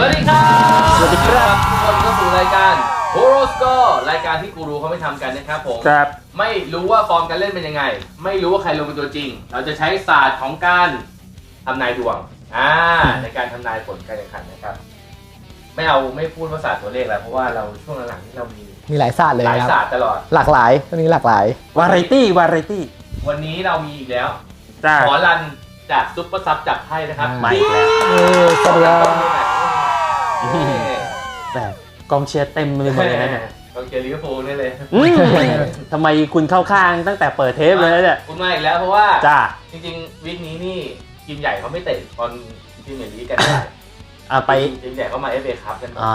วัสดีครับสวัสดีครับทุกคนเข้าสู่รายการโฮโรสโกรายการที่กูรูเขาไม่ทำกันนะครับผมครับ ไม่รู้ว่าฟอร์มการเล่นเป็นยังไง ไม่รู้ว่าใครลงเป็นตัวจริง เราจะใช้ศาสตร์ของการทำนายดวงอ่าในการทำนายผลการแข่งขันนะครับ ไม่เอาไม่พูดว่าศาสตร์ตัวเลขแล้วเพราะว่าเราช่วงหลังๆที่เรามีมีหลายศาสตร์เลยหลายครับ ศาสตร์ตลอด หลากหลายตัวนี้หลากหลาย วาไรตี้ วาไรตี้วันนี้เรามีอีกแล้วจ้า ขอรันจากซุปเปอร์ซับจับไพ่นะครับอ่าใหม่แล้ว เออสวัสดีครับ แต่กองเชียร์เต็มเลยหมดเลยนะเนี่ยกองเชียร์ลิเวอร์พูลนี่เลยอืมทำไมคุณเข้าข้างตั้งแต่เปิดเทปเลยนะเนี่ยคุณมาอีกแล้วเพราะว่าจ้าจริงๆวีคนี้นี่ทีมใหญ่เขาไม่เตะบอลพรีเมียร์ลีกกันได้อะไปทีมใหญ่เขามาเอฟเอคัพกันอ่า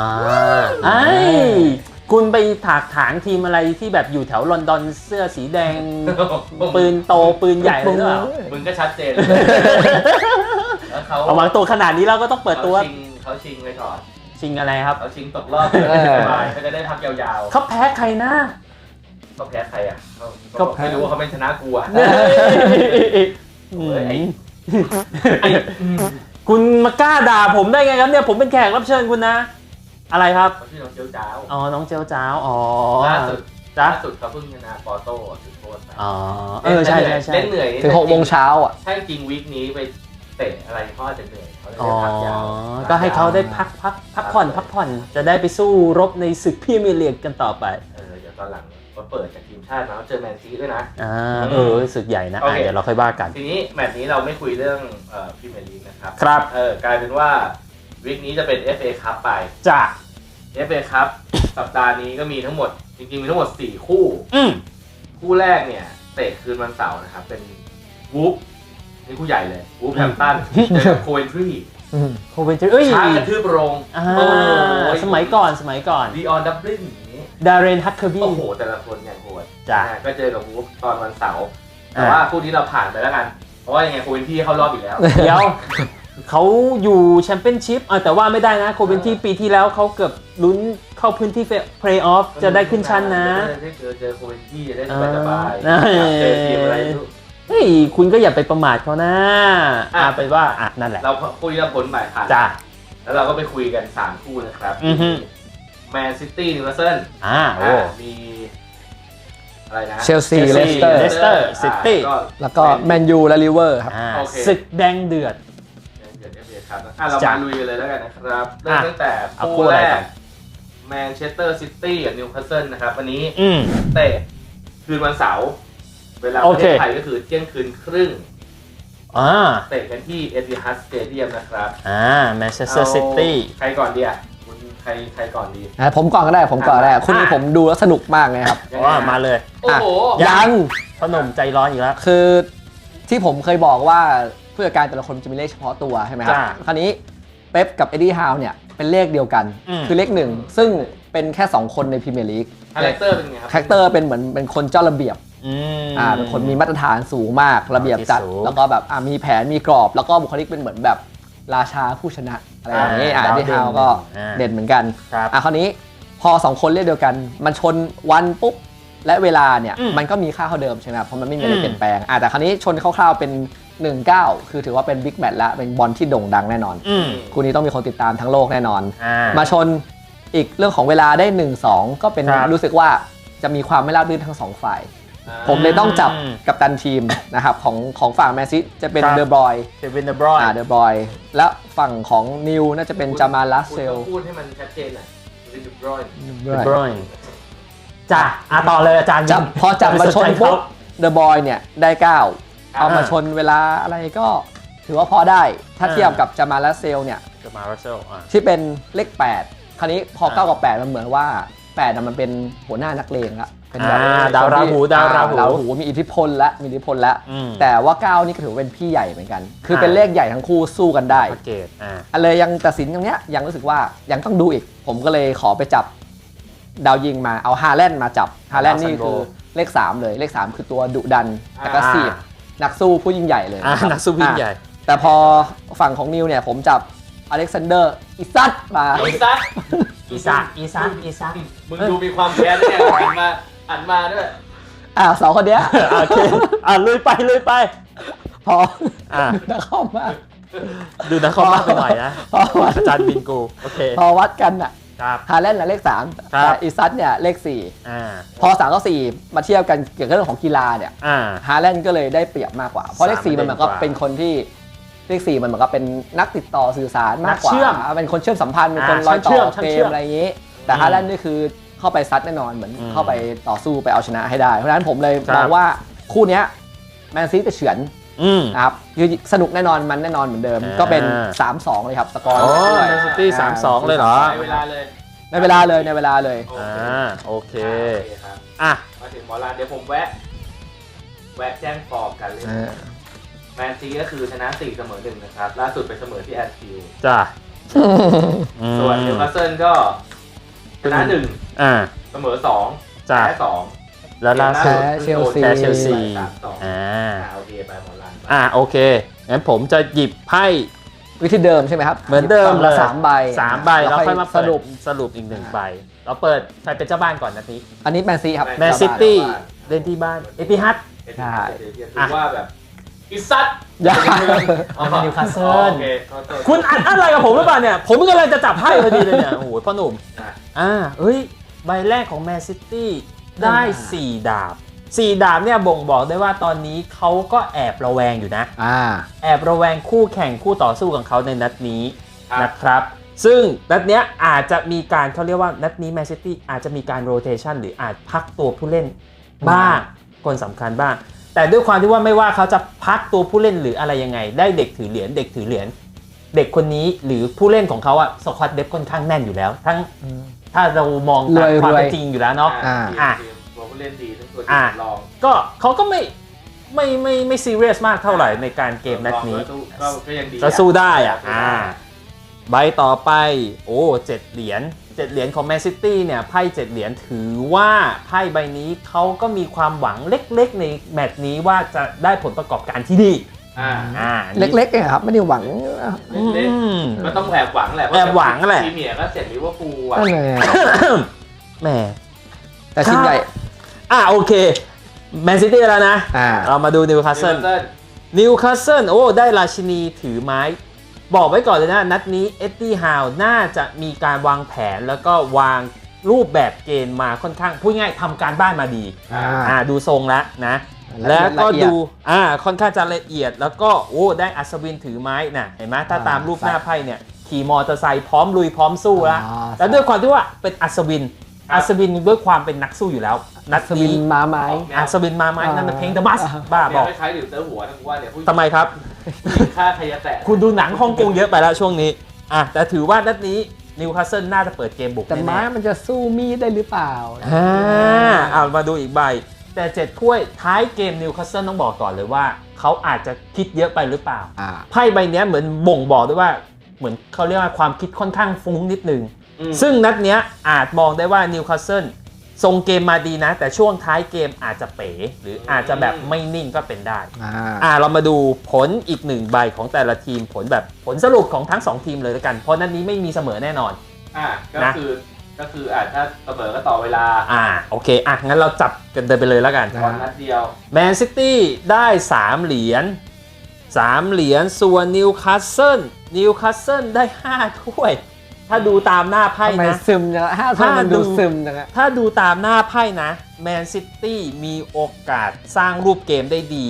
ไอ้คุณไปถากถางทีมอะไรที่แบบอยู่แถวลอนดอนเสื้อสีแดง ปืนโตปืนใหญ่เลยหรือเปล่ามึงก็ชัดเจนเลยแล้วเขาเอาวางตัวขนาดนี้เราก็ต้องเปิดตัวเขาชิงเขาชิงไปก่อน ชิงอะไรครับเขาชิงตกรอบเออ สบายเขาจะได้พักยาวเขาแพ้ใครนะ ๆเขาแพ้ใครอะเขาเขาแพ้ไม่รู้ว่าเขาเป็นชนะกูอะเฮ้ยเฮ้ยไอ้ไอ้ คุณมากล้าด่าผมได้ไงครับเนี่ยผมเป็นแขกรับเชิญคุณนะ อะไรครับ เขาชื่อน้องเจียวจ้าวอ๋อ น้องเจ้าจ้าว อ๋อล่าสุดจ้าล่าสุดเขาเพิ่งชนะปอร์โต้จุดโทษไปอ๋อ เออ ใช่ใช่ใช่ เล่นเหนื่อยถึงหกโมงเช้าอะ ถ้าจริงวีคนี้ไปเตะอะไรเขาอาจจะเหนื่อยเขาเลย อ๋อได้พักยาวก็ให้เขาได้พักพักพักผ่อนพักผ่อนจะได้ไปสู้รบในศึกพรีเมียร์ลีกกันต่อไปเออเดี๋ยวตอนหลังมาเปิดจากทีมชาติมาแล้วเจอแมนซีด้วยนะอ่าเออศึกใหญ่นะโออะเคเดี๋ยวเราค่อยว่ากัน ทีนี้แมตช์นี้เราไม่คุยเรื่องเอ่อพรีเมียร์ลีกนะครับครับเออกลายเป็นว่าวีคนี้จะเป็น FA คัพไปจ้า FA คัพสัปดาห์นี้ก็มีทั้งหมด จริงๆมีทั้งหมด 4 คู่อืมคู่แรกเนี่ยเตะคืนวันเสาร์นะครับ เป็นวูฟ นี่คู่ใหญ่เลยวูฟแฮมตันเจอกับโคเวนทรีอืมโคเวนเจอร์เอ้ยช้างกระทืบโรงอ่าโอ้ยสมัยก่อนสมัยก่อนดีออนดับลินอย่างนี้ดาเรนฮัตเคอร์บี้โอ้โห แต่ละคนอย่างโหดจ้ะอ่าก็เจอกับวูฟตอนวันเสาร์แต่อ่าว่าคู่นี้เราผ่านไปแล้วกัน เพราะว่ายังไงโคเวนทรีเข้ารอบอีกแล้วเดี๋ยวเขาอยู่แชมเปี้ยนชิพอะแต่ว่าไม่ได้นะโคเวนที่ปีที่แล้วเขาเกือบลุ้นเข้าพื้นที่เพลย์ออฟจะได้ขึ้นชั้นนะจะได้เจอเจอโคเวนที่จะได้สบายสบายอ่าเจอทีมอะไรไม่รู้ เฮ้ยคุณก็อย่าไปประมาทเขานะอะ อะไปนว่าอะนั่นแหละเราคุยกันผลหมายผ่านจ้า แล้วเราก็ไปคุยกัน 3 คู่นะครับอือฮึ แมนซิตี้นิวคาสเซิลอ่าโอ้ มีอะไรนะเชลซี เลสเตอร์ Leicester City ก็แล้วก็แมนยูและลิเวอร์ครับ อ่าโอเค ศึกแดงเดือดเดี๋ยวเดี๋ยวเดี๋ยวครับอะเราจ้ะมาลุยกันเลยแล้วกันนะครับเริ่มอะตั้งแต่เอาคู่คู่อะไรแรก่กอน แมนเชสเตอร์ซิตี้กับนิวคาสเซิลนะครับ วันนี้อืมเตะคืนวันเสาร์ เวลาปโอระเคเทศไทยก็คือเที่ยงคืนครึ่งอ่าเตะกันที่เอติฮัดสเตเดียมนะครับอ่าแมนเชสเตอร์ซิตี้ใครก่อนดีอะคุณใครใครก่อนดีอะผมก่อนก็ได้ผมก่อนก็ได้อะคุณนี้ผมดูแล้วสนุกมากเลยครับยังไงว่าฮะมาเลยโอ้โหยังพอหนมใจร้อนอีกแล้วคือที่ผมเคยบอกว่าผู้จัดการแต่ละคนจะมีเลขเฉพาะตัวใช่ไหมครับจ้ะคราวนี้เป๊ปกับเอ็ดดี้ฮาวเนี่ยเป็นเลขเดียวกันอืมคือเลขหนึ่งซึ่งเป็นแค่ 2 คนในพรีเมียร์ลีกคาแรคเตอร์เป็นไงครับคาแรคเตอร์เป็นเหมือนเป็นคนเจ้าระเบียบ อืมอ่าเป็นคนมีมาตรฐานสูงมากระเบียบจัดที่สูงแล้วก็แบบอ่ามีแผนมีกรอบ แล้วก็บุคลิกเป็นเหมือนแบบราชาผู้ชนะอะไรอย่างนี้อ่าอ่าดาวเอ็ดดี้ฮาวเด่นก็อ่าเด่นเหมือนกันครับอะคราวนี้พอสองคนเรียกเดียวกัน มันชนวันปุ๊บและเวลาเนี่ยอืมมันก็มีค่าเท่าเดิมใช่ไหมครับเพราะมันไม่มีอะไรอืมเปลี่ยนแปลงอะแต่คราวนี้ชนคร่าวๆเป็น 1-9 คือถือว่าเป็นบิ๊กแมตช์แล้วเป็นบอลที่โด่งดังแน่นอนอืมคู่นี้ต้องมีคนติดตามทั้งโลกแน่นอนอ่ามาชนอีกเรื่องของเวลาได้ 1-2 ก็เป็นครับรู้สึกว่าจะมีความไม่ราบรื่นทั้งสองฝ่ายอ่า ผมเลยต้องจับอืมกับตันทีมนะครับของของฝั่งแมนซิจะเป็นครับ เดอ b บรอยเควินเดบรอยอ่าเดอ b บรอยและฝั่งของนิวน่าจะเป็นจามาลัสเซลคุณต้องพูดให้มันชัดเจนหน่อยเป็นจุดร้อยเดบรอยจ้ะอะต่อเลยอาจารย์จับพอจับมาชนปุ๊บเดอะบอยเนี่ยได้9อ่าเอามาชนเวลาอะไรก็ถือว่าพอได้ ถ้าอ่าเทียบกับจามาลาเซลเนี่ยจะมารัสเซลอะ ที่เป็นเลข 8 คราวนี้พออ่า9กับ 8 มันเหมือนว่า8น่ะมันเป็นหัวหน้านักเลงละ เป็นแบบอ่าดาวราหูคนที่ดาวราหูอ่ราหูมีอิทธิพลและมีอิทธิพลแล้วอืม แต่ว่า9นี่ก็ถือว่าเป็นพี่ใหญ่เหมือนกัน คืออ่าเป็นเลขใหญ่ทั้งคู่สู้กันได้ พระเกตอ่าอันเลยยังตัดสินอย่างเนี้ยยังรู้สึกว่ายังต้องดูอีก ผมก็เลยขอไปจับดาวยิงมาเอาฮาแลนด์มาจับฮาแลนด์นี่คือเลข 3 เลยเลข 3 คือตัวดุดันแล้วก็อ่าสีบนักสู้ผู้ยิ่งใหญ่เลยอ่านักสู้ยิ่งใหญ่แต่พอฝั่งของนิวเนี่ยผมจับอเล็กซานเดอร์อิซัตมาไอ้ซักอีซาอีซาอีซามึงดูมีความแค้นเนี่ยหันมา หันมาด้วยอ่าสองคนเนี้ยโอเคอะลุยไปลุยไป พออ่า นักเข้ามาดูนะเขามากไปหน่อยนะพอวัด อาจารย์บินกูโอเคพอวัดกันอะครับ ฮาแลนด์น่ะเลขสามครับ แต่อีซัตเนี่ยเลขสี่อ่าพอสามกับสี่มาเทียบกันเกี่ยวกับเรื่องของกีฬาเนี่ยอ่า ฮาแลนด์ก็เลยได้เปรียบมากกว่า เพราะเลขสามสี่มันเหมือนกับเด่นกว่าเป็นคนที่เลขสี่มันเหมือนกับเป็นนักติดต่อสื่อสารมากกว่านักเชื่อมเป็นคนเชื่อมสัมพันธ์เป็นคนอ่ารอยต่เชื่ออมเกเชื่อมมอะไรอย่างนี้ แต่อืมฮาแลนด์นี่คือ เข้าไปซัดแน่นอนเหมือนอืมเข้าไปต่อสู้ไปเอาชนะให้ได้ เพราะฉะนั้นผมเลยครับ มองว่าคู่เนี้ยแมนซีจะเฉือนอืม นะครับคือสนุกแน่นอนมันแน่นอนเหมือนเดิม อ่าก็เป็น 3-2 เลยครับสกอร์โอ้ด้วยแมนซิตี้สามสองเลยเหรอในเวลาเลยในเวลาเลยในเวลาเลย โออ่เคาโอเค โอเคครับ อะ มาถึงหมอลานเดี๋ยวผมแวะ แวะแจ้งฟอร์มกันเลย แมนซีก็คือชนะ4เสมอหนึ่งนะครับ ล่าสุดไปเสมอที่แอนฟิลด์จ้ะส่วนนิวคาสเซิลก็ ชนะหนึ่งอ่า เสมอสองจ้ะ แพ้สองแล้วล่าสุด แพ้เชลซี แพ้เชลซี สามสองอ่า อ่าโอเคไปหมอลานอ่าโอเค งั้นผมจะหยิบไพ่ วิธีเดิมใช่ไหมครับเหมือนเดิมฝั่งเลละยสามใบสามใบแล้วค่อยมาสเปิดรุป สรุปอีกหนึ่งใบ เราเปิดใครเป็นเจ้าบ้านก่อนนาทีอันนี้แมนซีครับ แมนซิตี้เล่นที่บ้าน เอติฮัดใช่ถือว่าแบบ อิซัดอย่าเอาเป็นนิวคาสเซิล โอเคโทษโทษคุณอัดอะไรกับผมหรือเปล่าเนี่ย ผมกำลังจะจับไพ่พอดีเลยเนี่ย โอ้โหพ่อหนุ่ม อะอ่าเฮ้ย ใบแรกของแมนซิตี้ได้ 4 ดาบ 4 ดาบเนี่ยบ่งบอกได้ว่าตอนนี้เขาก็แอบระแวงอยู่นะ อ่า แอบระแวงคู่แข่งคู่ต่อสู้ของเขาในนัดนี้ครับนะครับ ซึ่งนัดเนี้ยอาจจะมีการเขาเรียกว่านัดนี้แมนซิตี้อาจจะมีการโรเ t ชันหรืออาจพักตัวผู้เล่นบ้างคนสำคัญบ้าง แต่ด้วยความที่ว่าไม่ว่าเขาจะพักตัวผู้เล่นหรืออะไรยังไง ได้เด็กถือเหรียญเด็กถือเหรียญเด็กคนนี้หรือผู้เล่นของเขาอะสควอตเดฟค่อนข้างแน่นอยู่แล้ว ทั้งถ้าเรามองตามรวยความเป็นรวยจริงอยู่แล้วเนาะอ่าอะตัวผู้เล่นดีทั้งตัวอะทีมรองก็เขาก็ไม่ไม่ไม่ไม่ซีเรียสมากเท่าไหร่ในการเกมนัดนี้ก็สู้ก็ก็ยังดีก็สู้ได้อะสู้ได้อ่าใบต่อไปโอ้เจ็ดเหรียญ เจ็ดเหรียญของแมนซิตี้เนี่ยไพ่เจ็ดเหรียญถือว่าไพ่ใบนี้เขาก็มีความหวังเล็กๆ ในแมตช์นี้ว่าจะได้ผลประกอบการที่ดีอ่าอ่าเล็กๆเองครับไม่ได้หวังอืเล็กมๆก็ต้องแอบหวังแหละแอบหวังแหละ ทีเมียร์ก็เสร็จลิเวอร์พูลอะ นั่นไงแหม แต่ทีมใหญ่ อะโอเคแมนซิตี้แล้วนะ อ่า เรามาดูนิวคาสเซิล นิวคาสเซิลโอ้ได้ราชินีถือไม้ บอกไว้ก่อนเลยนะ นัดนี้เอ็ดดี้ฮาวน่าจะมีการวางแผนแล้วก็วางรูปแบบเกณฑ์มาค่อนข้างพูดง่ายๆทำการบ้านมาดีอ่า อ่าดูทรงแล้วนะ ละเอียดแล้วก็ละเอียด ดูอ่าค่อนข้างจะละเอียด แล้วก็โอ้ได้อัศวินถือไม้น่ะเห็นไหมถ้าอ่าตามรูปหน้าไพ่เนี่ยขี่มอเตอร์ไซค์พร้อมลุยพร้อมสู้แล้ว อ่า แล้วด้วยความที่ว่าเป็นอัศวิน อัศวินด้วยความเป็นนักสู้อยู่แล้ว นัดสวินนี้มาไหมอัศวินมาไหมนั่นเป็นเพลงเดอะบัสอ่าบ้าบอก ไม่ใช้หรือเตอร์หัวนะกูว่าเนี่ยผู้หญิงทำไมครับค่าใครจะแตะคุณดูหนังฮ่องกงเยอะไปแล้วช่วงนี้ อะ แต่ถือว่านัดนี้นิวคาสเซิลน่าจะเปิดเกมบุกแต่ม้าแน่มันจะสู้มีดได้หรือเปล่า ๆอ่าเอามาดูอีกใบ แต่เจ็ดถ้วยท้ายเกมนิวคาสเซิลต้องบอกก่อนเลยว่า เขาอาจจะคิดเยอะไปหรือเปล่า อ่า ไพ่ใบเนี้ยเหมือนบ่งบอกด้วยว่าเหมือนเขาเรียกว่าความคิดค่อนข้างฟุ้งนิดนึง อืมซึ่งนัดเนี้ยอาจมองได้ว่านิวคาสเซิล ทรงเกมมาดีนะ แต่ช่วงท้ายเกมอาจจะเป๋ หรืออาจจะแบบไม่นิ่งก็เป็นได้ อ่าอ่าเรามาดูผลอีกหนึ่งใบของแต่ละทีมผลแบบผลสรุปของทั้ง2ทีมเลยแล้วกัน เพราะนัดนี้ไม่มีเสมอแน่นอน อะก็นะ คือก็คืออาจถ้าเสมอก็ต่อเวลาอ่าโอเคอะงั้นเราจับกันเดินไปเลยแล้วกันนะตอนนัดเดียวแมนซิตี้ได้ 3 เหรียญ3เหรียญส่วนนิวคาสเซิลนิวคาสเซิลได้ 5 ถ้วย ถ้าดูตามหน้าไพ่ทำไมนะ ซึมจังห้าท่ามันดูซึมจังอะถ้าดูตามหน้าไพ่นะแมนซิตี้มีโอกาสสร้างรูปเกมได้ดี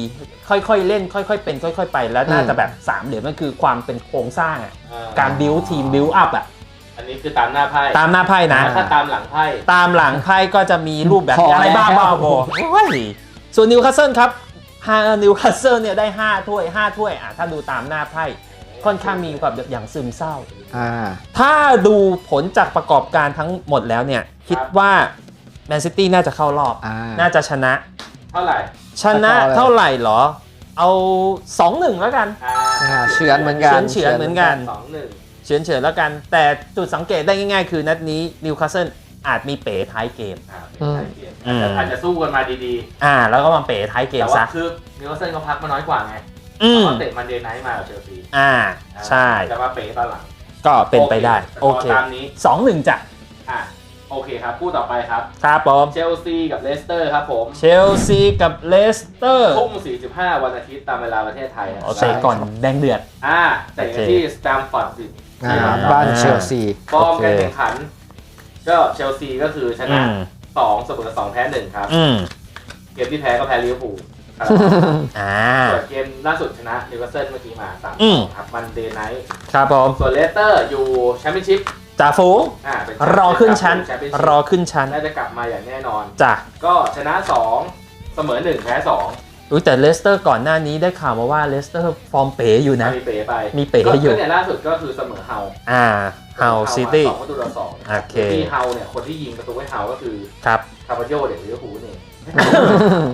ค่อยๆ เล่น ค่อยๆ เป็น ค่อย ๆ ไป แล้วน่าจะแบบ3เหรียญมันคือความเป็นโครงสร้างอะอ่การบิวทีมบิวอัพอะอันนี้คือตามหน้าไพ่ตามหน้าไพ่นะ ถ้าตามหลังไพ่ตามหลังไพ่ก็จะมีรูปแบบพออะไรบ้างแล้ว บ้างโบโอ้ยส่วนนิวคาสเซิลครับฮานิวคาสเซิลเนี่ยได้ 5 ถ้วย 5 ถ้วยอะถ้าดูตามหน้าไพ่ ค่อนข้างมีความแบบอย่างซึมเศร้า อ่า ถ้าดูผลจากประกอบการทั้งหมดแล้วเนี่ย คิดว่าแมนซิตี้น่าจะเข้ารอบ อ่า น่าจะชนะ เท่าไหร่ชนะเท่าไหร่เหรอ เอา 2-1 แล้วกัน อ่าอ่าเฉือนเหมือนกันเฉือนๆเหมือนกัน สองหนึ่งเฉือนเฉือนๆแล้วกัน แต่จุดสังเกตได้ง่ายๆ คือนัดนี้นิวคาสเซิลอาจมีเป๋ท้ายเกม อ่าอืมอืมอาจจะสู้กันมาดีอ่า แล้วก็มาเป๋ท้ายๆ เกแต่มว่าซะ คือนิวคาสเซิลเขาพักมาน้อยกว่าไง อืม เขาเตะมันเดย์ไนท์มากับเชลซีอ่า ใช่ แต่ว่าเป๋ตอนหลังก็เป็นไปได้ โอเคตามนี้สองหนึ่งจ้ะ อะโอโอเคครับคู่ต่อไปครับ ครับผมเชลซีกับเลสเตอร์ครับผมเชลซีกับเลสเตอร์ทุ่ม45 วันอาทิตย์ตามเวลาประเทศไทยนะเตะก่อนแดงเดือด อ่าเตะกันที่สแตมฟอร์ดบิดอ่าอ่าบ้านเชลซีฟอร์มการโอเคแข่งขัน ก็เชลซีก็คือชอืนะมสองเสมอสองแพ้หนึ่งครับ อืม เกมที่แพ้ก็แพ้ลิเวอร์พูลครับ อ่าส่วนเกมล่าสุดชนะนิวคาสเซิลเมื่อกี้มาสามอืมครับมันเดย์ไนท์ครับผมส่วนเลสเตอร์อยู่แชมเปี้ยนชิพจ่าฝูงอ่าเป็นรอขึ้นชั้นแชมเปี้ยนรชิอพขึ้นชั้นน่าจะกลับมาอย่างแน่นอนจ้ะก็ชนะสองเสมอหนึ่งแพ้สองอุ้ยแต่เลสเตอร์ก่อนหน้านี้ได้ข่าวมาว่าเลสเตอร์ฟอร์มเป๋อยู่นะ มีเป๋ไป มีเป๋ก็อยู่ก็เนี่ยล่าสุดก็คือเสมอเฮาอ่าเฮาซิตี้สองประตูต่อสองโอเคที่เฮาเนี่ยคนที่ยิงประตูให้เฮาก็คือครับคาร์บาโยเด็กลิเวอร์พูลนี่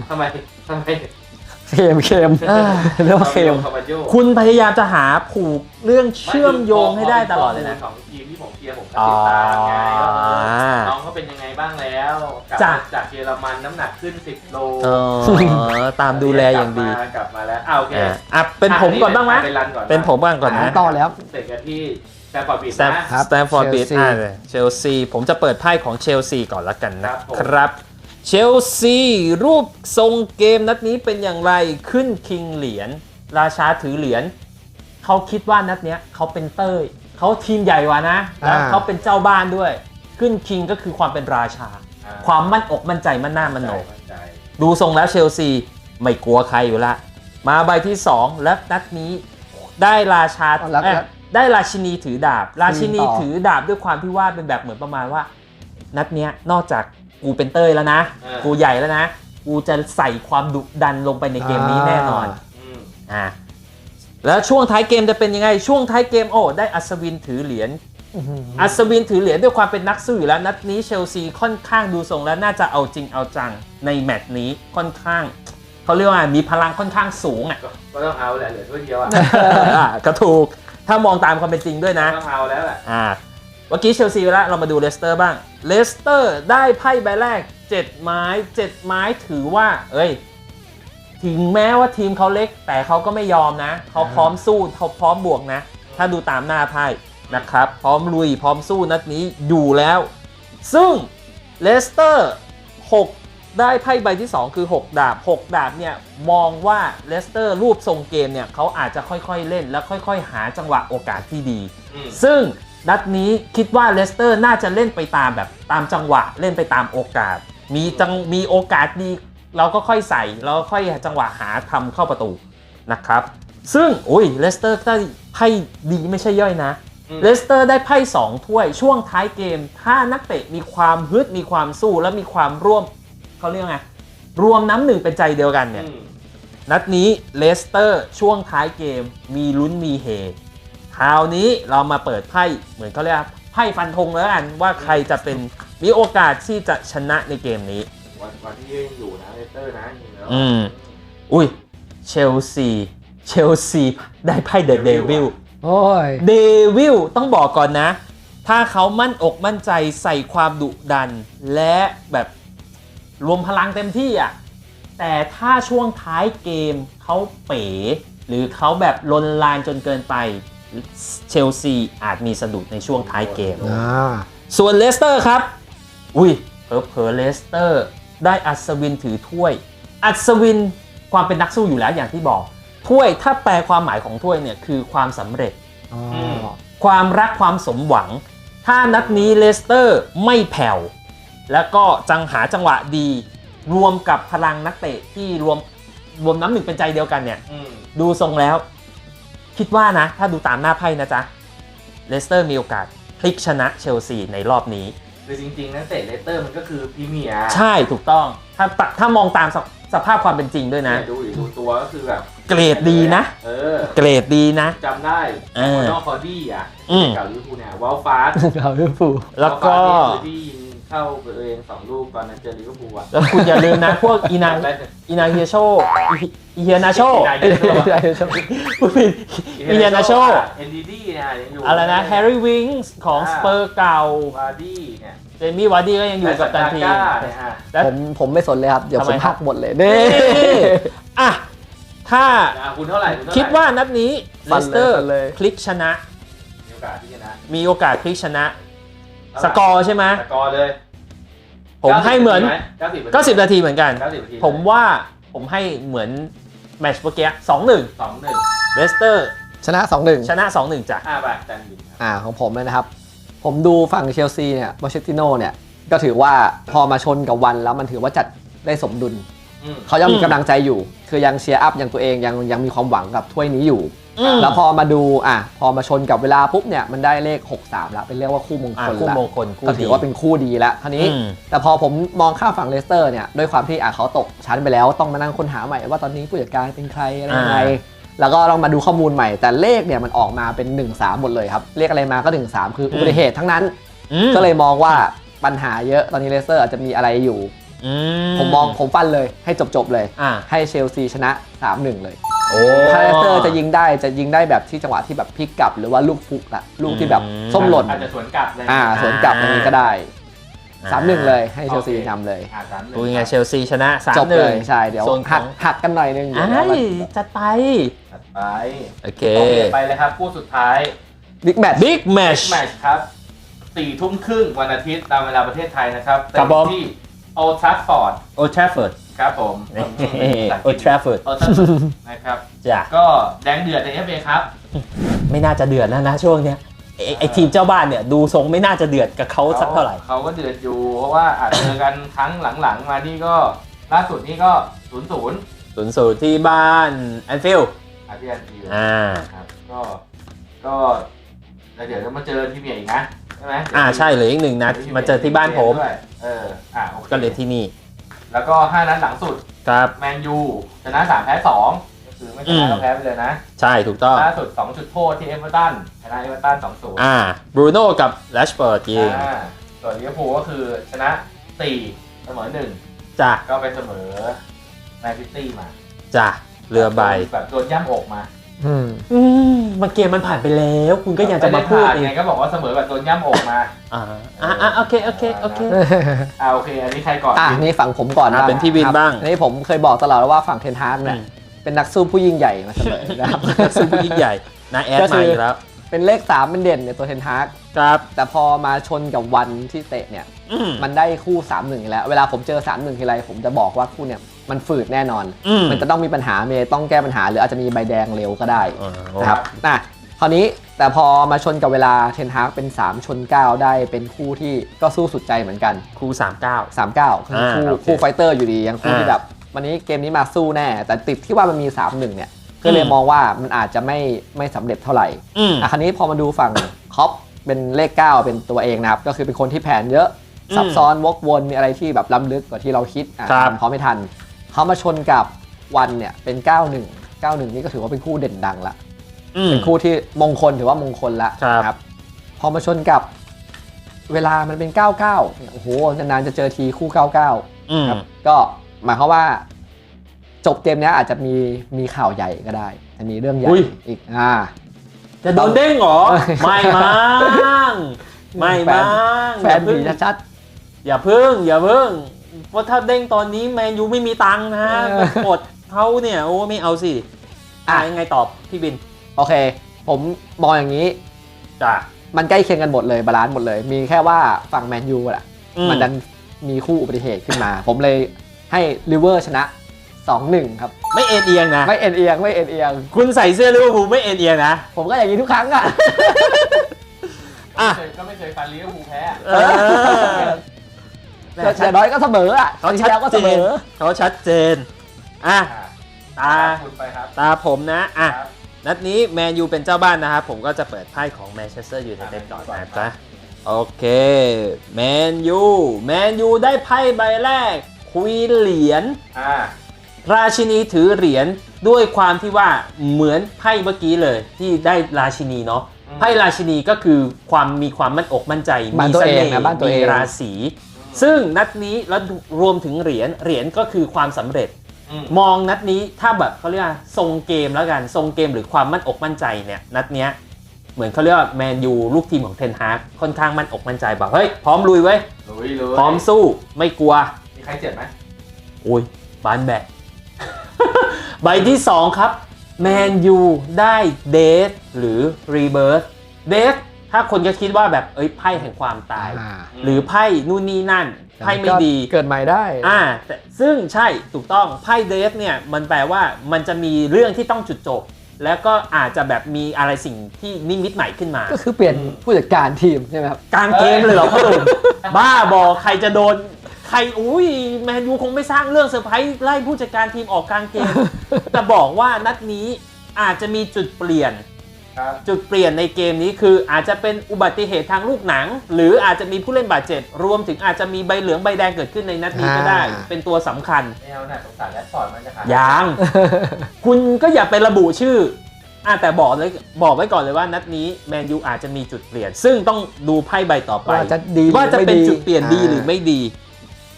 ทำไมทำไม เค็มเค็มเรียกว่าเค็มคาร์บาโยคุณพยายามจะหาผูกเรื่องเชื่อมโยงให้ได้ตลอดเลยนะของทีมที่ผมเชียร์ผมก็ติดตามไงว่าเออน้องเขาเป็นยังไงบ้างแล้วกลับจ้ะมาจากเยอรมันน้ำหนักขึ้น 10 โลเออตามดูแลอย่างดีกลับมากลับมาแล้วอ่าโอเคอะอะเป็นผมก่อนบ้างไหมเป็นรันก่อนเป็นผมบ้างก่อนนะต่อแล้วเสร็จกันที่แซมฟอร์ดบิดสแตมนะครับสแตมฟอร์ดบิด Chelsea อ่าเชลซีผมจะเปิดไพ่ของเชลซีก่อนละกันนะครับผมครับ เชลซี รูปทรงเกมนัดนี้เป็นอย่างไรขึ้นคิงเหรียญราชาถือเหรียญเขาคิดว่านัดเนี้ยเขาเป็นเต้ยเขาทีมใหญ่กว่านะแล้วอ่าเขาเป็นเจ้าบ้านด้วย ขึ้นคิงก็คือความเป็นราชาอ่าความมั่นอกมั่นใจมั่นหน้ามั่นโหนกมั่นใจดูทรงแล้วเชลซีไม่กลัวใครอยู่ละ มาใบที่ 2 และนัดนี้ได้ราชาแล้วเอ้ยแล้วได้ราชินีถือดาบ ราชินีต่อถือดาบด้วยความที่ว่าเป็นแบบเหมือนประมาณว่า นัดเนี้ยนอกจาก กูเป็นเต้ยแล้วนะ อ่ากูใหญ่แล้วนะ กูจะใส่ความดุดันลงไปในเกมนี้แน่นอน อืมอ่าแล้วช่วงท้ายเกมจะเป็นยังไง ช่วงท้ายเกมโอ้ได้อัศวินถือเหรียญอัศวินถือเหรียญด้วยความเป็นนักสู้อยู่แล้ว นัดนี้เชลซีค่อนข้างดูทรงแล้วน่าจะเอาจริงเอาจังในแมตช์นี้ค่อนข้าง เขาเรียกว่ามีพลังค่อนข้างสูงอะ ก็ก็ต้องเอาแหละเหลือถ้วยเดียวอะ อะก็ถูกถ้ามองตามความเป็นจริงด้วยนะ ต้องเอาแล้วแหละอ่า เมื่อกี้เชลซีไปแล้วเรามาดูเลสเตอร์บ้างเลสเตอร์ได้ไพ่ใบแรก 7 ไม้ 7 ไม้ถือว่า เอ้ย ถึงแม้ว่าทีมเขาเล็ก แต่เขาก็ไม่ยอมนะ เขาพร้อมสู้เขาพร้อมบวกนะ ถ้าดูตามหน้าไพ่นะครับ พร้อมลุยพร้อมสู้นัดนี้อยู่แล้ว ซึ่งเลสเตอร์ 6 ได้ไพ่ใบที่ 2 คือ 6 ดาบ 6 ดาบเนี่ยมองว่าเลสเตอร์รูปทรงเกมเนี่ยเขาอาจจะค่อยๆเล่นและค่อยๆ หาจังหวะโอกาสที่ดีอืมซึ่ง นัดนี้คิดว่าเลสเตอร์น่าจะเล่นไปตามแบบตามจังหวะเล่นไปตามโอกาส มีจังมีโอกาสดีเราก็ค่อยใส่เราก็ค่อยจังหวะหาทำเข้าประตูนะครับ ซึ่งอุ้ยเลสเตอร์ได้ไพ่ดีไม่ใช่ย่อยนะอืมเลสเตอร์ได้ไพ่2ถ้วยช่วงท้ายเกม ถ้านักเตะมีความฮึดมีความสู้และมีความร่วมเขาเรียกไงรวมน้ำหนึ่งเป็นใจเดียวกันเนี่ยอืมนัดนี้เลสเตอร์ช่วงท้ายเกมมีลุ้นมีเฮค ราวนี้เรามาเปิดไพ่เหมือนเขาเรียกว่าไพ่ฟันธงแล้วกันว่าใครจะเป็นมีโอกาสที่จะชนะในเกมนี้ วันวันที่ยังอยู่นะเลสเตอร์นะจริงแล้วอืม อุ้ยเชลซีเชลซีได้ไพ่เดอะเดวิล โอ้ย เดวิลต้องบอกก่อนนะ ถ้าเขามั่นอกมั่นใจใส่ความดุดัน และแบบรวมพลังเต็มที่อะ แต่ถ้าช่วงท้ายเกมเขาเป๋ หรือเขาแบบลนลานจนเกินไป เชลซีอาจมีสะดุดในช่วงท้ายเกม อ่าส่วนเลสเตอร์ครับ อุ้ยเผลอเผลอๆเลสเตอร์ ได้อัศวินถือถ้วย อัศวินความเป็นนักสู้อยู่แล้วอย่างที่บอก ถ้วยถ้าแปลความหมายของถ้วยเนี่ยคือความสำเร็จ อ๋อความรักความสมหวัง ถ้านัดนี้เลสเตอร์ไม่แผ่ว แล้วก็จังหาจังหวะดี รวมกับพลังนักเตะที่รวมรวมน้ำหนึ่งเป็นใจเดียวกันเนี่ย อืมดูทรงแล้ว คิดว่านะ ถ้าดูตามหน้าไพ่นะจ๊ะเลสเตอร์มีโอกาสพลิกชนะเชลซีในรอบนี้ คือจริงๆนักเตะเลสเตอร์มันก็คือพรีเมียร์ใช่ถูกต้อง ถ้าตถ้ามองตามสภสภาพความเป็นจริงด้วยนะ เนี่ยดูดิดูตัวก็คือแบบเกรดดีนะ เออเกรดดีนะ จำได้เออ นอกคอดี้อะอืม เก่าลิเวอร์พูลเนี่ยวอลฟาส เราลิเวอร์พูลแล้วก็ วอลฟาสนี่คือที่ยิง เข้าตัวเองสองลูกตอนนั้นเจอลิเวอร์พูลอะแล้วคุณอย่าลืมนะ พวกอีนาได้อีนาเฮียโชอีอีเฮียนาโชอีนาเฮียโชพูดผิดอีเฮียนาโชเอ็นดีดีเนี่ยยังอยู่อะไรนะแฮร์รี่วิงส์ของสเปอร์เก่าวาร์ดี้เนี่ยเจมี่วาร์ดี้ก็ยังอยู่กับตันทีมและสันดาก้าเนี่ยอะและผมผมไม่สนเลยครับ เดี๋ยวทำผไมมครัพับกหมดเลยนี่นี่อะถ้าอะคุณเท่าไหร่คุณเท่าไหร่คิดว่านัดนี้เลฟันสเลยเตอร์ฟันเลยพลิกชนะ มีโอกาสที่ชนะมีโอกาสพลิกชนะ สกอร์ใช่ไหมสกอร์เลย ผมให้เหมือนเก้าสิบ90 นาทีเหมือนกันเก้าสิบนาทีผมว่าผมให้เหมือนแมตช์เมื่อกี้สองหนึ่งสองหนึ่งเลสเตอร์ชนะ 2-1 ชนะสองหนึ่งจ้ะห้าบาทจันยินครับอ่าของผมเลยนะครับ ผมดูฝั่งเชลซีเนี่ยโมเชติโนเนี่ย ก็ถือว่าพอมาชนกับวันแล้วมันถือว่าจัดได้สมดุลอืม เขายังมีกำลังใจอยู่ คือยังเชียร์อัพยังตัวเองยังยังมีความหวังกับถ้วยนี้อยู่ อืม แล้วพอมาดูอะพอมาชนกับเวลาปุ๊บเนี่ยมันได้เลข 6-3 แล้วเป็นเรียกว่าคู่มงอะคลคู่ละมงคลคู่ก็ถือว่าเป็นคู่ดีแล้วทีนี้ อืม แต่พอผมมองข้ามฝั่งเลสเตอร์เนี่ยด้วยความที่อะเขาตกชั้นไปแล้วต้องมานั่งค้นหาใหม่ว่าตอนนี้ผู้จัดการเป็นใครอะไรยังไงอ่าแล้วก็ต้องมาดูข้อมูลใหม่ แต่เลขเนี่ยมันออกมาเป็น 1 3 หมดเลยครับเลขอะไรมาก็ 1 3 คืออุบัติเหตุทั้งนั้น อืม ก็เลยมองว่าปัญหาเยอะตอนนี้เลสเตอร์อาจจะมีอะไรอยู่อื ผมมองผมฟันเลยให้จบๆเลย อะให้เชลซีชนะ 3-1 เลยโอ้ถ้าเลสเตอร์จะยิงได้จะยิงได้แบบที่จังหวะที่แบบพลิกกลับ หรือว่าลูกฟุกอะลูกที่แบบอืม ส้มหล่นอาจจะสวนกลับเลยอ่าสวนกลับอะไรก็ได้อ่า3-1 เลยให้เชลซีนำเลย อ่าสามหนึ่ง ดูยังไงเชลซีชนะสามจบหเลนึ่งยใช่เดี๋ยวส่วนของหักหักกันหน่อยนึงเดี๋ยวไอ้เรามา จัดไป ถัดไปโอเค โอเคไปเลยครับคู่สุดท้ายบิ๊กแมตช์ บิ๊กแมช แมตช์ครับสี่ทุ่มครึ่งวันอาทิตย์ตามเวลาประเทศไทยนะครับครับผม เตะที่ Old Trafford โอทราฟเฟิร์ดครับผมโอทราฟเฟิร์ดโอ Trafford นะครับจ้ะก็แดงเดือดใน FA ครับ ไม่น่าจะเดือดแล้วนะช่วงเนี้ยไอ้ไอทีมเจ้าบ้านเนี่ยดูทรงไม่น่าจะเดือดกับเขาสักเท่าไหร่เขาก็เดือดอยู่ เพราะว่าอาจเจอกันครั้งหลังๆ มานี่ก็ล่าสุดนี่ก็ศูนย์ศูนย์ศูนย์ศูนย์ที่บ้านแอนฟิลด์อาที่อันทีอ่าครับก็ก็ แล้วเดี๋ยวจะมาเจอที่เมียอีกนะใช่ไหมอ่าใช่เหลยอีกหนึ่งนัด มาเจอที่บ้านผม ด้วยเอออ่าโอเคก็เลยที่นี่แล้วก็ห้านัดหลังสุดครับ แมนยูชนะสามแพ้สองก็คือไม่ชนะก็แพ้ไปเลยนะใช่ถูกต้อง ล่าสุดสองจุดโทษที่เอเวอร์ตันชนะเอเวอร์ตันสองศูนย์อ่าบรูโน่กับแรชเฟิร์ดยิงอ่าส่วนลิเวอร์พูลก็คือชนะสี่เสมอหนึ่งจ้ะก็ไปเสมอแมนซิตี้มาจ้ะเรือใบแบบโดนย่ำอกมา อืมอืมมันเกมมันผ่านไปแล้ว คุณก็ยังจะมาพูดไไอีกไงก็บอกว่าเสมอแบบโดนย่ำอกมา อ่าอ่าอ่าโอเคโอเคโอเค อ่าโอเค อันนี้ใครก่อนอะนี่ฝั่งผมก่อนอะบ้างเป็นพี่วินครับบ้าง อันนี้ผมเคยบอกตลอดแล้วว่าฝั่งเทนฮากเนี่ยเป็นนักสู้ผู้ยิ่งใหญ่มาเสมอนะครับ ซึ่งผู้ยิ่งใหญ่นะแอดก็คืมาอ อีกแล้ว เป็นเลข 3 เป็นเด่นในตัวเทนฮากครับ แต่พอมาชนกับวันที่เตะเนี่ย อืม มันได้คู่ 3-1อีกแล้ว เวลาผมเจอ 3-1ทีไรผมจะบอกว่าคู่เนี่ยมันฝืดแน่นอน อืม มันจะต้องมีปัญหาเมย์ต้องแก้ปัญหา หรืออาจจะมีใบแดงเร็วก็ได้อ่านะครับนะคราวนี้แต่พอมาชนกับเวลาเทนฮากเป็น 3 ชน 9 ได้เป็นคู่ที่ก็สู้สุดใจเหมือนกัน ครูสามเก้า3-9คือคู่อ่าโอเคคู่ไฟเตอร์อยู่ดียังคู่อ่า ที่แบบ วันนี้เกมนี้มาสู้แน่ แต่ติดที่ว่ามันมี3-1เนี่ย ก็เลยอืมมองว่ามันอาจจะไม่ไม่สำเร็จเท่าไหร่อืม อะคราวนี้พอมาดูฝั่งคอปเป็นเลข 9 เป็นตัวเองนะครับ ก็คือเป็นคนที่แผนเยอะ อืมซับซ้อนวกวนมีอะไรที่แบบล้ำลึกกว่าที่เราคิดอะครับ ทำเขาไม่ทันเขามาชนกับวันเนี่ยเป็น 91 91 นี่ก็ถือว่าเป็นคู่เด่นดังละ อืม เป็นคู่ที่มงคลถือว่ามงคลละครับพอมาชนกับเวลามันเป็น 99เนี่ยโอ้โหนานๆจะเจอทีคู่ 99 อืม ครับก็หมายความว่า จบเกมเนี้ยอาจจะมีมีข่าวใหญ่ก็ได้จะมีเรื่องใหญ่อุ้ย อีกอ่า จะโดนเด้งเหรอ ไม่มั้งไม่แฟนมั้งแฟนผีชัด อย่าพึ่ง อย่าพึ่งเพราะถ้าเด้งตอนนี้แมนยูไม่มีตังค์นะเออไปกดเขาเนี่ยโอ้ไม่เอาสิอะอะยังไงตอบพี่บินๆโอเค ผมมองอย่างนี้ จ้ะมันใกล้เคียงกันหมดเลยบาลานซ์หมดเลย มีแค่ว่าฝั่งแมนยูแหละ อืมันดันมีคู่อุบัติเหตุขึ้นมา ผมเลยให้ลิเวอร์ชนะ 2-1 ครับ ไม่เอ็นเอียงนะ ไม่เอ็นเอียงไม่เอ็นเอียง คุณใส่เสื้อลิเวอร์พูลไม่เอ็นเอียงนะผมก็อย่างนี้ทุกครั้งอะ อะเคยก็ไม่เคยฟันลิเวอร์พูลแพ้เออแต่อย่างน้อยก็เสมออะเขาทีชัดแล้วก็เจเสมนอ เขาชัดเจน อะอ่าตาคุณไปครับตาผมนะ อะ ครับนัดนี้แมนยูเป็นเจ้าบ้านนะครับ ผมก็จะเปิดไพ่ของแมนเชสเตอร์ยูไนเต็ดก่อนนะจ๊ะ โอเค แมนยู แมนยูได้ไพ่ใบแรกควีนเหรียญ อ่า ราชินีถือเหรียญด้วยความที่ว่าเหมือนไพ่เมื่อกี้เลยที่ได้ราชินีเนาะอืมไพ่ราชินีก็คือความมีความมั่นอกมั่นใจบ้านมีตัวเสเองน่ห์นะบ้านตัวเองมีราศีซึ่งนัดนี้แล้วรวมถึงเหรียญเหรียญก็คือความสำเร็จอืมมองนัดนี้ถ้าแบบเขาเรียกว่าทรงเกมแล้วกันทรงเกมหรือความมั่นอกมั่นใจเนี่ยนัดเนี้ยเหมือนเขาเรียกว่าแมนยูลูกทีมของเทนฮากค่อนข้างมั่นอกมั่นใจแบบเฮ้ยพร้อมลุยไว้ยลุยลุยพร้อมสู้ไม่กลัวมีใครเจ็บไหมอุ้ยบานแบก ใบที่ 2 ครับแมนยูได้เดทหรือรีเบิร์เดทถ้าคนก็คิดว่าแบบเอ้ยไพ่แห่งความตาย อ่า หรือไพ่นู่นนี่นั่น ไพ่ไม่ดี เกิดใหม่ได้ อ่าแต่ซึ่งใช่ถูกต้องไพ่เดฟเนี่ยมันแปลว่ามันจะมีเรื่องที่ต้องจุดจบ แล้วก็อาจจะแบบมีอะไรสิ่งที่นิมิตใหม่ขึ้นมา ก็คือเปลี่ยนผู้จัดการทีมใช่ไหมครับ กลางเกมเลยเหรอพ่อหนุ่มบ้าบอใครจะโดนใครอุ้ยแมนยูคงไม่สร้างเรื่องเซอร์ไพรส์ไล่ผู้จัดการทีมออกกลางเกม แต่บอกว่านัดนี้อาจจะมีจุดเปลี่ยนครับจุดเปลี่ยนในเกมนี้คืออาจจะเป็นอุบัติเหตุทางลูกหนัง หรืออาจจะมีผู้เล่นบาดเจ็บ รวมถึงอาจจะมีใบเหลืองใบแดงเกิดขึ้นในนัดนี้ก็ได้ อ่า เป็นตัวสำคัญ ไม่เอาหน่าสงสารแรดฟอร์ดมันจะขาดยัง คุณก็อย่าไประบุชื่ออะแต่บอกเลยบอกไว้ก่อนเลยว่านัดนี้แมนยูอาจจะมีจุดเปลี่ยน ซึ่งต้องดูไพ่ใบต่อไปว่าจะดีหรือว่าจะเป็นไม่ดีจุดเปลี่ยนดีอ่าหรือไม่ดี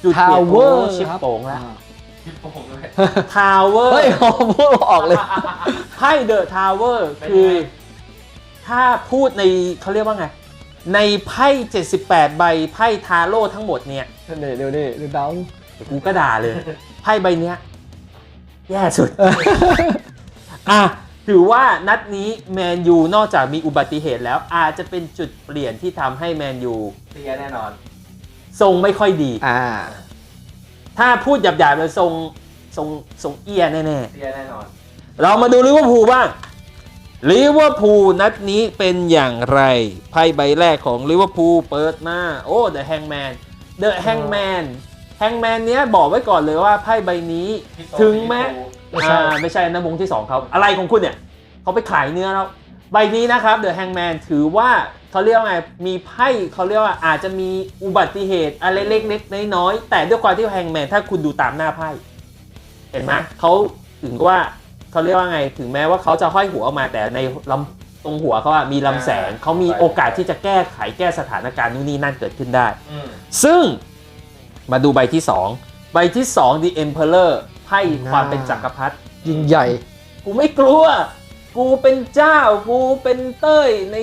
จุดเปลี่ยน Tower โอ้ชิปครับ โป่งแล้วคิดผมเลยทาวเวอร์เฮ้ยผมพูดออกเลย ไพ่เดอะทาวเวอร์เป็นคือไงถ้าพูดในเขาเรียกว่าไง ในไพ่ 78 ใบไพ่ทาโร่ทั้งหมดเนี่ยนี่เดี๋ยวนี่ดูน้องกูก็ด่าเลย ไพ่ใบเนี้ย แย่สุด อะ ถือว่านัดนี้แมนยูนอกจากมีอุบัติเหตุแล้วอาจจะเป็นจุดเปลี่ยนที่ทำให้แมนยู เสียแน่นอน ทรงไม่ค่อยดี อ่า ถ้าพูดหยาบๆเลยทรงทรงทรงเอียแน่เสียแน่นอน ๆ เรามาดูลิเวอร์พูลบ้างลิเวอร์พูลนัดนี้เป็นอย่างไร ไพ่ใบแรกของลิเวอร์พูลเปิดมา โอ้เดอะแฮงแมนเดอะแฮงแมนแฮงแมนเนี้ยบอกไว้ก่อนเลยว่าไพ่ใบนี้ พี่โตถึงแม้ ไม่ใช่ อ่าไม่ใช่นะวงที่ 2 เขาอะไรของคุณเนี่ย เขาไปขายเนื้อแล้ว ใบนี้นะครับเดอะแฮงแมนถือว่า เขาเรียกว่าไงมีไพ่เขาเรียกว่าอาจจะมีอุบัติเหตุอะไรเล็กๆน้อยๆแต่ด้วยความที่แฮงแมนถ้าคุณดูตามหน้าไพ่เห็นไหมเขาถึงว่าเขาเรียกว่าไง ถึงแม้ว่าเขาจะห้อยหัวออกมาแต่ในลำตรงหัวเขาอะมีลำแสงเขามีโอกาสที่จะแก้ไขแก้สถานการณ์นู่นนี่นั่นเกิดขึ้นได้ อืมซึ่งมาดูใบที่ 2 ใบที่2 The Emperor ไพ่ความเป็นจักรพรรดิยิ่งใหญ่ กูไม่กลัว กูเป็นเจ้า กูเป็นเต้ยใน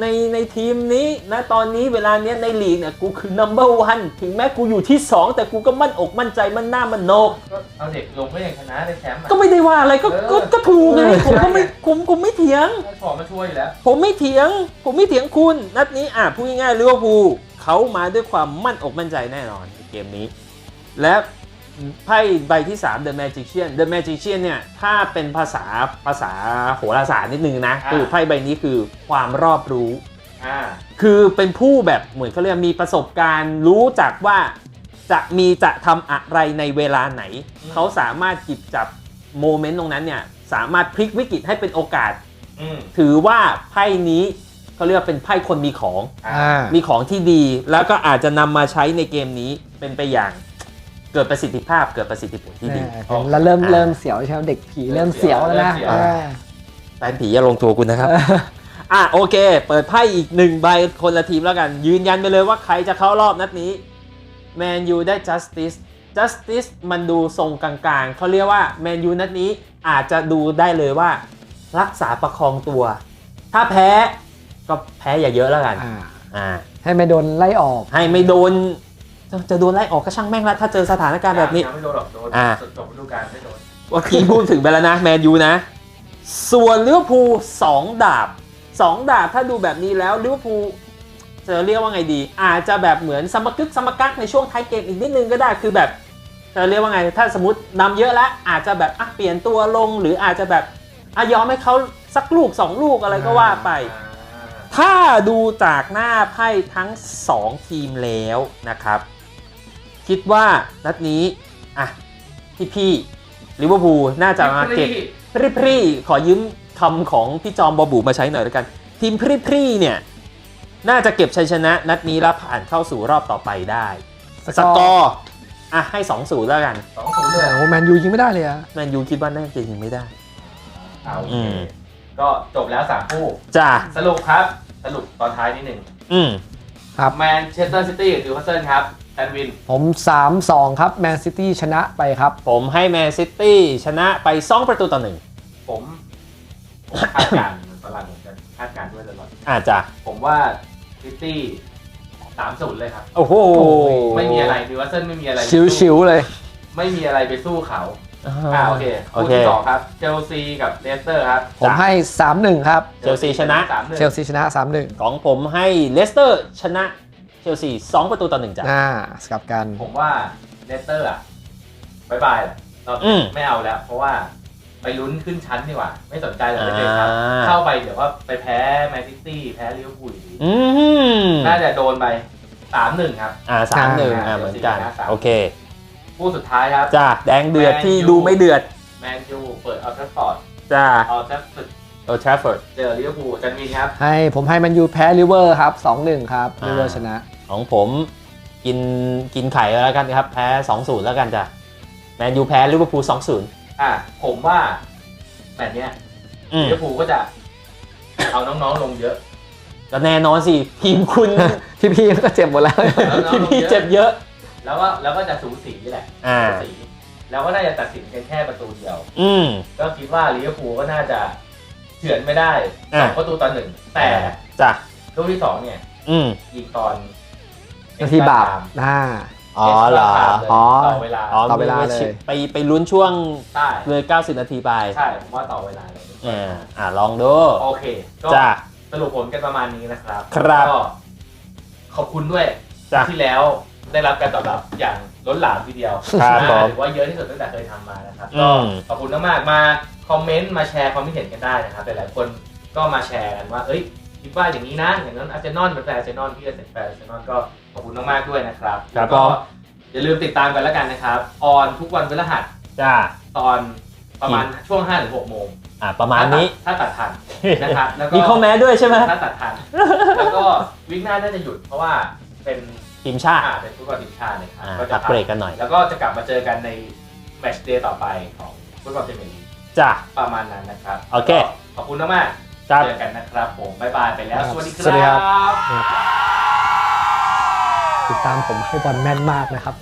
ในในทีมนี้นะตอนนี้เวลาเนี้ยในลีกเนี่ยกูคือ number one ถึงแม้กูอยู่ที่ 2 แต่กูก็มั่นอกมั่นใจมั่นหน้ามั่นโหนก ก็เอาเด็กลงก็ยังชนะได้แชมป์อะก็ไม่ได้ว่าอะไรก็เออ ก็ก็ถูกไงเออผมก็ไม่ใช่ผมผมไม่เถียง ให้ฟอร์ดมาช่วยอยู่แล้ว ผมไม่เถียง ผมไม่เถียงคุณ นัดนี้อะพูดง่ายๆลิเวอร์พูลเขามาด้วยความมั่นอกมั่นใจแน่นอนในเกมนี้ และ ไพ่ใบที่ 3 The Magician The Magician เนี่ย ถ้าเป็นภาษาภาษาโหราศาสตร์นิดนึงนะ อ่า คือไพ่ใบนี้คือความรอบรู้ อ่า คือเป็นผู้แบบเหมือนเขาเรียกมีประสบการณ์รู้จักว่าจะมีจะทำอะไรในเวลาไหน อืม เขาสามารถจิบจับโมเมนต์ตรงนั้นเนี่ย สามารถพลิกวิกฤตให้เป็นโอกาส อืมถือว่าไพ่นี้เขาเรียกว่าเป็นไพ่คนมีของ อ่า มีของที่ดีแล้วก็อาจจะนำมาใช้ในเกมนี้เป็นไปอย่าง เกิดประสิทธิภาพเกิดประสิทธิผลที่ดีเห็นแล้วเริ่มอ่าเริ่มเสียวใช่ไหมเด็กผีเริ่มเสียวแล้วนะเริ่มเสียวอ่าแฟนผีอย่าลงตัวคุณนะครับอะโอเค เปิดไพ่อีกหนึ่งใบคนละทีมแล้วกัน ยืนยันไปเลยว่าใครจะเข้ารอบนัดนี้แมนยูได้ justice justice มันดูทรงกลางๆเขาเรียกว่าแมนยูนัดนี้อาจจะดูได้เลยว่า รักษาประคองตัว ถ้าแพ้ก็แพ้อย่าเยอะแล้วกันอ่าอ่าให้ไม่โดนไล่ออก ให้ไม่โดน จะจะโดนไล่ออกก็ช่างแม่งละถ้าเจอสถานการณ์แบบนี้ ยังไม่โดนหรอกโดนอ่า จบฤดูกาลไม่โดนเมื่อกี้พูดถึงไปแล้วนะแมนยูนะ ส่วนลิเวอร์พูลสองดาบสองดาบถ้าดูแบบนี้แล้วลิเวอร์พูลจะเรียกว่าไงดี อาจจะแบบเหมือนสมกึกสมกักในช่วงท้ายเกมอีกนิดนึงก็ได้คือแบบจะเรียกว่าไง ถ้าสมมตินำเยอะแล้วอาจจะแบบอะเปลี่ยนตัวลงหรืออาจจะแบบอะยอมให้เขาสักลูกสองลูกอะไรก็ว่าไป อ่าถ้าดูจากหน้าไพ่ทั้ง 2 ทีมแล้วนะครับ คิดว่านัดนี้อะพี่พี่ลิเวอร์พูลน่าจะมาเก็บพริพรีขอยืมคำของพี่จอมบอบูมาใช้หน่อยแล้วกัน ทีมพริพรีเนี่ย น่าจะเก็บชัยชนะ นัดนี้แล้วผ่านเข้าสู่รอบต่อไปได้ สกอร์อะให้2 0แล้วกันสองศูนย์เลยโอ้โหแมนยูยิงไม่ได้เลยอะแมนยูคิดว่าน่าจะยิงไม่ได้เอาโออืเคมก็จบแล้วสามคู่จ้าสรุปครับ สรุปตอนท้ายนิดหนึ่งอืมครับแมนเชสเตอร์ซิตี้กับนิวคาสเซิลครับ แอนวิน ผม 3-2 ครับแมนซิตี้ชนะไปครับ ผมให้แมนซิตี้ชนะไป 2 ประตูต่อหนึ่งผมผมคาดการณ์เหมือนฝรั่งเหมือนกันคาดการณ์ด้วยตลอดอาจจะผมว่าซิตี้สามศูนย์เลยครับ โอ้โหไม่มีอะไรนิวคาสเซิลไม่มีอะไรไปสู้ชิวๆเลยไม่มีอะไรไปสู้เขาอ่าโอเคโอคู่เค ที่สองครับเชลซีกับเลสเตอร์ครับผมให้ 3-1 ครับ เชลซีชนะ สามหนึ่งเชลซีชนะ 3-1 ของผมให้เลสเตอร์ชนะ เชลซี2ประตูต่อหนึ่งจ้ะ อ่าสกลับกัน ผมว่าเลสเตอร์อะบายบายแหละเราอืม ไม่เอาแล้ว เพราะว่าไปลุ้นขึ้นชั้นดีกว่า ไม่สนใจเลยเลยครับอ่าเข้าไปเดี๋ยวว่าไปแพ้แมนซิตี้แพ้ลิเวอร์พูลอยู่ดีอืมน่าจะโดนไปสามหนึ่งครับ อ่าสามหนึ่งอ่าอ่าเหมือนกันเชลซีชนะสามโอเค คู่สุดท้ายครับ จ้าแดงเดือดแมนที่ยูดูไม่เดือด แมนยูเปิดอัลตราฟอร์ดจ้าอัลตราฟอร์ด โอทราฟอร์ดเจอลิเวอร์พูลจันมินครับ ให้ผมให้มันยูแพ้ลิเวอร์ครับ 2-1 ครับอ่าลิเวอร์ชนะ ของผมกินกินไข่แล้วกันครับ แพ้2-0แล้วกันจ้ะแมนยูแพ้ลิเวอร์พูล2-0อะผมว่าแบบเนี้ยอืมลิเวอร์พูลก็จะ เอาน้องๆลงเยอะ ก็แน่นอนสิทีมคุณ พี่ๆก็เจ็บหมดแล้วน้องๆลงพี่เยอะเจ็บเยอะ แล้วก็แล้วก็จะสูสีแหละอ่า สูสีแล้วก็น่าจะตัดสินกันแค่ประตูเดียว อืมก็คิดว่าลิเวอร์พูลก็น่าจะ เฉือนไม่ได้สอะองประตูต่อหนึ่ง แต่จ้ะลูกที่สองเนี่ยอืมยิงตอนนาทีบาปอ่าอ๋อเหรอ อ๋อ ต่อเวลาอ๋อต่อเวลาไม่เลย ไปไปลุ้นช่วงใช่เลย 90 นาทีไปใช่ผมว่าต่อเวลาเลยอ่าอ่าลองดู โอเคก็จ้ะ สรุปผลกันประมาณนี้นะครับครับก็ขอบคุณด้วยจ้ะ ที่แล้วได้รับการตอบรับอย่างล้นหลามทีเดียวครับนะผม ถือว่าเยอะที่สุดตั้งแต่เคยทำมานะครับอืก็ม ขอบคุณมากๆมา คอมเมนต์มาแชร์ความคิดเห็นกันได้นะครับหลายๆคนก็มาแชร์กันว่า เอ้ยคิดว่าอย่างนี้นะอย่างนั้นอาร์เซนอลเป็นแฟนอาร์เซนอลพี่ก็เป็นแฟนอาร์เซนอลก็ขอบคุณมากๆด้วยนะครับครับ แล้วก็ผมอย่าลืมติดตามกันแล้วกันนะครับออนทุกวันพฤหัสจ้าตอนประมาณช่วง5ถึง6โมงอ่าประมาณนี้ ถ้าตัดทันนะครับแล้วก็มีข้อแม้ด้วยใช่ไหมถ้าตัดทัน แล้วก็วิกหน้าน่าจะหยุดเพราะว่าเป็นทีมชาติอ่าเป็นฟุตบอลทีมชาตินะครับอ่าก็พัจะกเบรกกันหน่อย แล้วก็จะกลับมาเจอกันในแมตช์เดย์ต่อไปของฟุตบอลพรีเมียร์ลีก จ้าประมาณนั้นนะครับโอเคก็ขอบคุณมากๆครับเจอกันนะครับผมบ๊ายบายไปแล้ว ครับสวัสดีคสวัสดีครัรับติดตามผมให้บอลแม่นมากนะครับ